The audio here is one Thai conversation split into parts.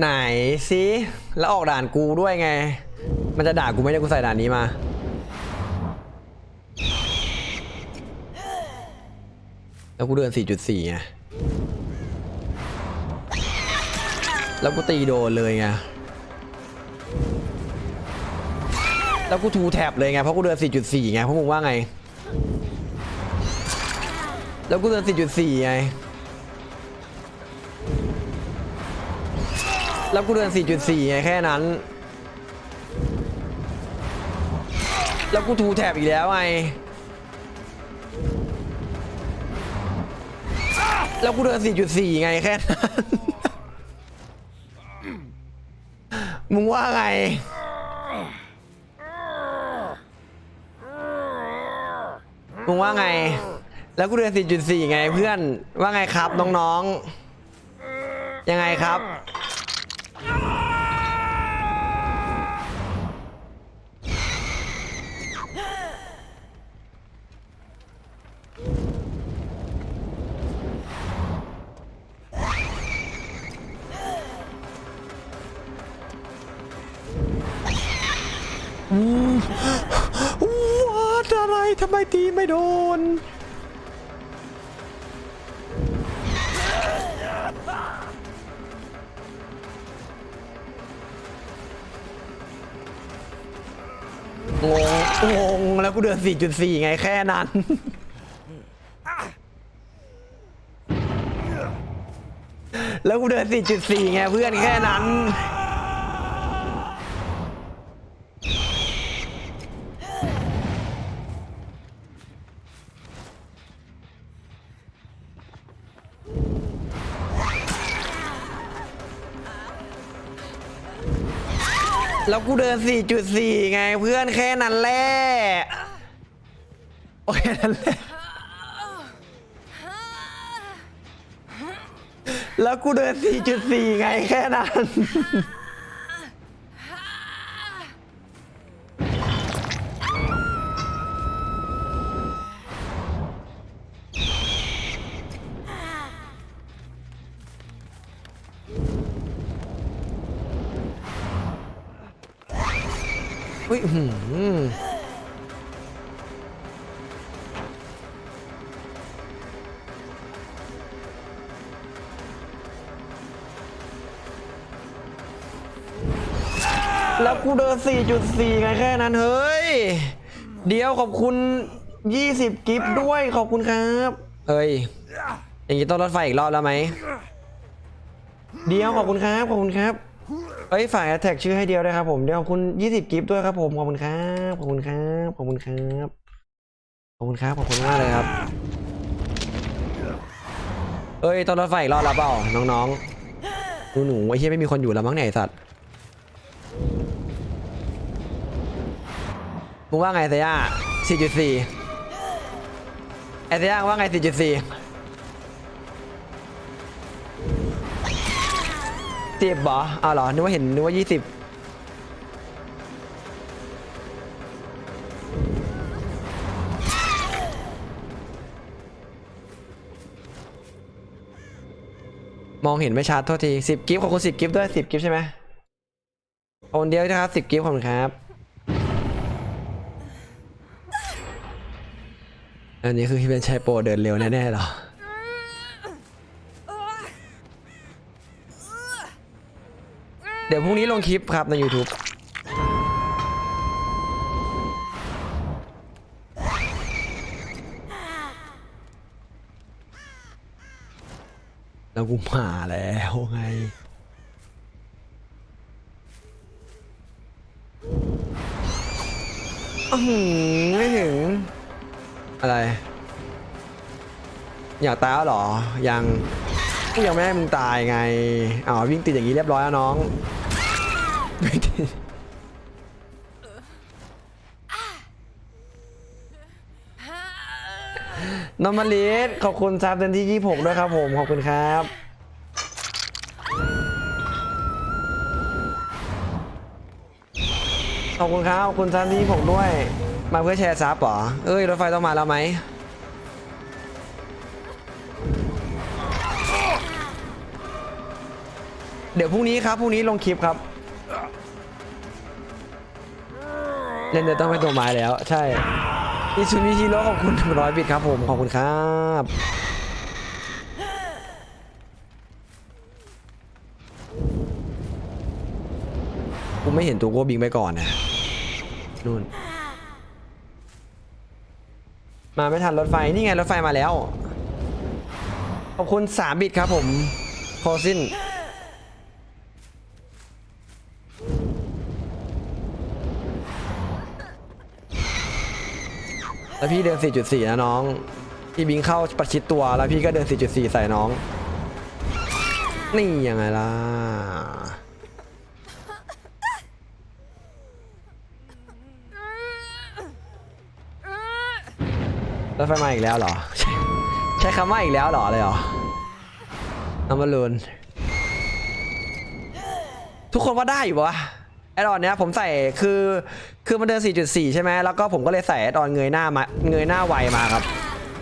ไหนสิแล้วออกด่านกูด้วยไง มันจะด่ากูไม่ได้กูใส่ด่านนี้มา แล้วกูเดิน 4.4ไงแล้วกูตีโดนเลยไงแล้วกูทูแท็บเลยไงเพราะกูเดิน 4.4 ไงเพราะมึงว่าไง แล้วกูเดิน 4.4 ไง แล้วกูเดิน 4.4 ไงแค่นั้น แล้วกูทูแทบอีกแล้วไง แล้วกูเดิน 4.4 ไงแค่นั้น มึงว่าไงมึงว่าไง แล้วกูเดิน 4.4 ไงเพื่อน ว่าไงครับน้องๆ ยังไงครับ วัดอะไรทำไมตีไม่โดน งง งง แล้วกูเดิน 4.4 ไงแค่นั้น แล้วกูเดิน 4.4 ไงเพื่อนแค่นั้น แล้วกูเดิน 4.4 ไงเพื่อนแค่นั้นแหละโอเคนั่นแหละแล้วกูเดิน 4.4 ไงแค่นั้น ยอื้อหือแล้วกูเดิน4.4 ไงแค่นั้น เฮ้ย เดี๋ยวขอบคุณ 20 กิฟต์ด้วยขอบคุณครับ เฮ้ย อย่างนี้ต้องรถไฟอีกรอบแล้วไหม เดี๋ยวขอบคุณครับ ขอบคุณครับ เอ้ย ฝ่ายแท็กชื่อให้เดียวด้วยครับผม เดี๋ยวขอบคุณ20กิฟต์ด้วยครับผม ขอบคุณครับ ขอบคุณครับ ขอบคุณครับ ขอบคุณครับ ขอบคุณมากเลยครับ เอ้ย ตองรถไฟรอบแล้วเปล่า น้องๆหนูหนูไอ้เหี้ยไม่มีคนอยู่แล้วมั้งเนี่ยไอ้สัตว์ มึงว่าไงเซีย4.4ไอ้เซียว่าไง4.4สิ บเหรออ้าวเหรอนึกว่าเห็นนึกว่ายี่สิบมองเห็นไม่ชัดโทษทีสิบกิฟต์ขอบคุณสิบกิฟต์ด้วยสิบกิฟต์ใช่ไหมโอนเดียวนะครับสิบกิฟต์ขอบคุณครับอันนี้คือที่เป็นชายโปรเดินเร็วแน่ๆหรอ เดี๋ยวพรุ่งนี้ลงคลิปครับใน YouTube แล้วกูมาแล้วไง อื้อหือไม่ถึง อะไร อยากตายแล้วเหรอ ยัง ยังไม่ให้มึงตายไงอ้าววิ่งติดอย่างนี้เรียบร้อยแล้วน้อง ไม่ติดนอมาลิสขอบคุณซับเดือนที่ 26 ด้วยครับผม ขอบคุณครับ ขอบคุณครับ ขอบคุณซับที่ 26 ด้วย มาเพื่อแชร์ซับเหรอ เอ้ย รถไฟต้องมาแล้วไหมเดี๋ยวพรุ่งนี้ครับ พรุ่งนี้ลงคลิปครับ เล่นจะต้องเป็นตัวไม้แล้ว ใช่อิซูมิฮิโร่ขอบคุณร้อยบิตครับผม ขอบคุณครับกูไม่เห็นตัวโกบิงไปก่อนนะนู่น มาไม่ทันรถไฟ นี่ไงรถไฟมาแล้ว ขอบคุณสามบิตครับผมโคซิน แล้วพี่เดิน 4.4 นะน้อง พี่บิงเข้าประชิดตัว แล้วพี่ก็เดิน 4.4 ใส่น้อง นี่ยังไงล่ะรถไฟมาอีกแล้วเหรอ ใช้คำว่าอีกแล้วเหรอเลยเหรอน้ำบอลลูนทุกคนว่าได้อยู่ปะวะแอดออนเนี้ยผมใส่คือ คือมันเดิน 4.4 ใช่ไหมแล้วก็ผมก็เลยใส่แอนเงยหน้ามาเงยหน้าไวมาครับ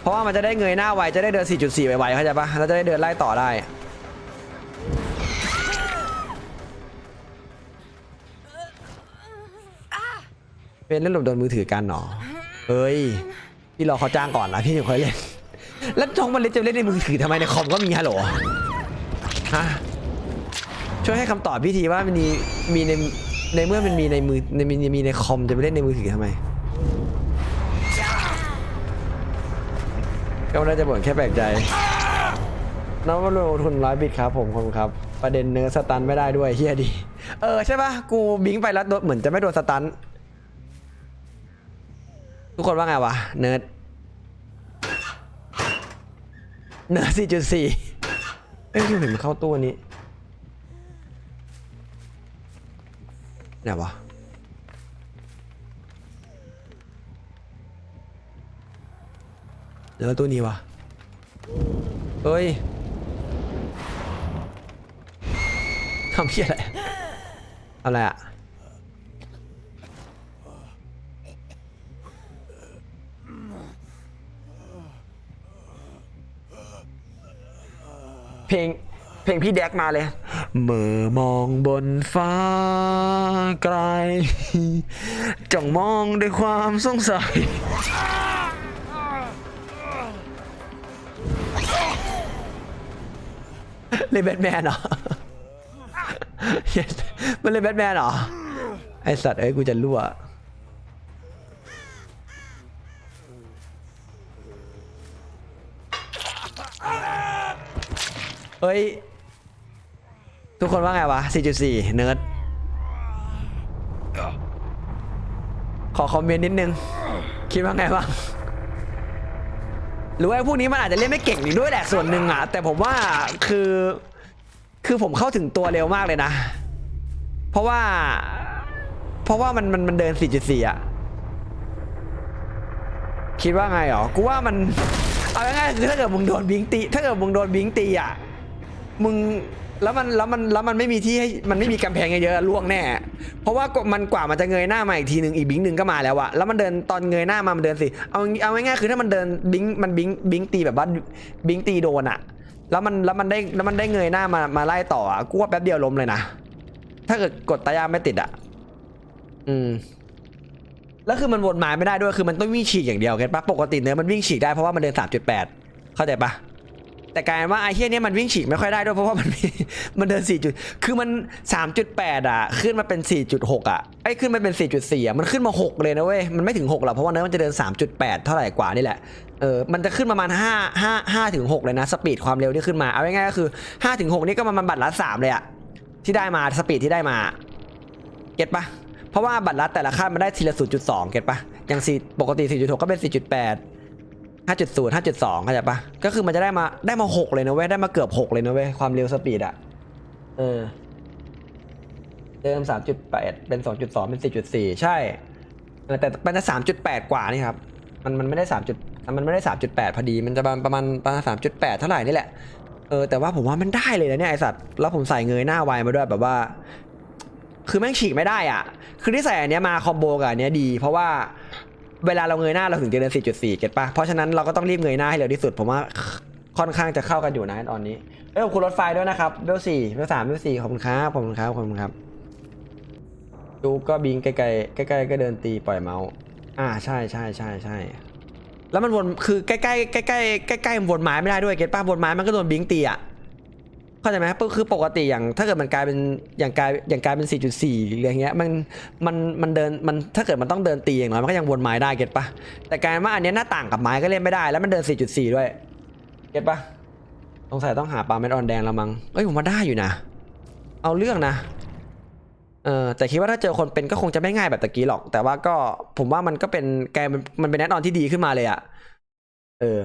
เพราะว่ามันจะได้เงยหน้าไวจะได้เดิน 4.4 ไวๆเข้าใจปะแล้วจะได้เดินไล่ต่อได้เป็นเล่นหลบโดนมือถือกันเหรอเฮ้ย พี่รอเขาจ้างก่อนนะพี่ถึงค่อยเล่น แล้วจองมันเล่นจะเล่นในมือถือทำไมในคอมก็มีฮัลโหลฮะช่วยให้คำตอบพี่ทีว่ามันมีมีใน ในเมื่อมันมีในมือในมีมีในคอมจะไปเล่นในมือถือทำไมก็ไม่ได้จะบ่นแค่แปลกใจน้องมาลงทุนร้อยบิตครับผมคุณครับ ประเด็นเนื้อสตันไม่ได้ด้วยเฮียดี เออใช่ปะกูบิงไปแล้วโดนเหมือนจะไม่โดนสตันทุกคนว่าไงวะเนิร์ดเนิร์ดสี่จุดสี่เอ้ยเห็นมันเข้าตู้อัน ไหนวะเดี๋ยวตู้นี้วะเฮ้ยทำเพี้ยอะไรอะไรอะเพลงเพลงพี่แดกมาเลย เมื่อมองบนฟ้าไกลจ้องมองด้วยความสงสัยเลยแบทแมนเหรอมันเลยแบทแมนเหรอ ไอสัตว์เอ้ยกูจะรั่วเฮ้ย ทุกคนว่าไงวะ 4.4 เนิร์ด ขอคอมเมนต์นิดนึง คิดว่าไงบ้างหรือว่าไอ้พวกนี้มันอาจจะเล่นไม่เก่งอีกด้วยแหละส่วนหนึ่งอะ แต่ผมว่าคือ คือผมเข้าถึงตัวเร็วมากเลยนะ เพราะว่า เพราะว่ามันมันมันเดิน 4.4 อะ คิดว่าไงหรอ กูว่ามัน เอาง่ายๆคือถ้าเกิดมึงโดนบิงตี ถ้าเกิดมึงโดนบิงตีอะ มึง แล้วมันแล้วมันแล้วมันไม่มีที่ให้มันไม่มีกำแพงเยอะๆล่วงแน่ เพราะว่ามันกว่ามันจะเงยหน้ามาอีกทีหนึ่งอีกบิงหนึ่งก็มาแล้วอะแล้วมันเดินตอนเงยหน้ามามันเดินสิเอาเอาง่ายๆคือถ้ามันเดินบิงมันบิงบิงตีแบบว่าบิงตีโดนอะแล้วมันแล้วมันได้แล้วมันได้เงยหน้ามามาไล่ต่ออะกูว่าแป๊บเดียวล้มเลยนะถ้าเกิดกดตายาไม่ติดอะอืมแล้วคือมันวนมาไม่ได้ด้วยคือมันต้องวิ่งฉีกอย่างเดียวเก็ตปะปกติเนื้อมันวิ่งฉีกได้เพราะว่ามันเดิน 3.8 เข้าใจปะ แต่กลายเป็นว่าไอ้เฮียเนี้ยมันวิ่งฉีกไม่ค่อยได้ด้วยเพราะว่ามันมันเดิน 4 จุด คือมัน 3.8 อะ ขึ้นมาเป็น 4.6 อะไอ้ขึ้นมาเป็น 4.4 อะ มันขึ้นมา 6 เลยนะเว้ย มันไม่ถึง 6 หรอกเพราะว่าเนื้อมันจะเดิน 3.8 เท่าไหร่กว่านี่แหละ เออ มันจะขึ้นประมาณ 5 5 5ถึง6เลยนะ สปีดความเร็วที่ขึ้นมา เอาง่ายๆก็คือ5ถึง6นี่ก็มาณบัตรละ3เลยอะ ที่ได้มา สปีดที่ได้มา เก็ตปะเพราะว่าบัตรลัดแต่ละขั้นมันได้ทีละ0.2 เก็ตปะอย่างสี่ปกติ 4.6 ก็เป็น 4.8 5.0 5.2เข้าใจปะก็คือมันจะได้มาได้มา 6 เลยนะเว้ย ได้มาเกือบ 6 เลยนะเว้ย ความเร็วสปีดอะเออเดิม 3.8 เป็น 2.2 เป็น 4.4 ใช่ แต่มันจะ 3.8 กว่านี่ครับ มันมันไม่ได้3จุดมันไม่ได้ 3.8 พอดี มันจะประมาณประมาณประมาณ3.8 เท่าไหร่นี่แหละ เออ แต่ว่าผมว่ามันได้เลยนะเนี่ยไอสัตว์ แล้วผมใส่เงยหน้าไวมาด้วยแบบว่า คือแม่งฉีกไม่ได้อะ คือที่ใส่อันเนี้ยมาคอมโบกับอันเนี้ยดี เพราะว่า เวลาเราเงยหน้าเราถึงจะเดิน4.4 เก็ตปะเพราะฉะนั้นเราก็ต้องรีบเงยหน้าให้เร็วที่สุด ผมว่าค่อนข้างจะเข้ากันอยู่นะตอนนี้เออคุณรถไฟด้วยนะครับเบลสี่เบลสามเบลสี่ขอบคุณครับขอบคุณครับขอบคุณครับจูก็บิงใกลๆใกล้ๆก็เดินตีปล่อยเมาส์อ่าใช่ใช่ใช่ใช่แล้วมันวนคือใกล้ๆใกล้ๆใกล้ๆมันวนไม้ไม่ได้ด้วยเก็ตป้าวนไม้มันก็โดนบิงตีอะ เข้าใจไหมคือปกติอย่างถ้าเกิดมันกลายเป็นอย่างกลายอย่างกลายเป็น 4.4หรืออย่างเงี้ยมันมันมันเดินมันถ้าเกิดมันต้องเดินตีอย่างน้อยมันก็ยังวนไม้ได้เก็ตปะแต่กลายว่าอันเนี้ยหน้าต่างกับไม้ก็เล่นไม่ได้แล้วมันเดิน 4.4 ด้วยเก็ตปะสงสัยต้องหาปลาเม็ดออนแดงแล้วมั้งเอ้ยผมว่าได้อยู่นะ เอาเรื่องนะเออแต่คิดว่าถ้าเจอคนเป็นก็คงจะไม่ง่ายแบบตะกี้หรอก แต่ว่าก็ผมว่ามันก็เป็นแกมันมันเป็นแอดออนที่ดีขึ้นมาเลยอะเออ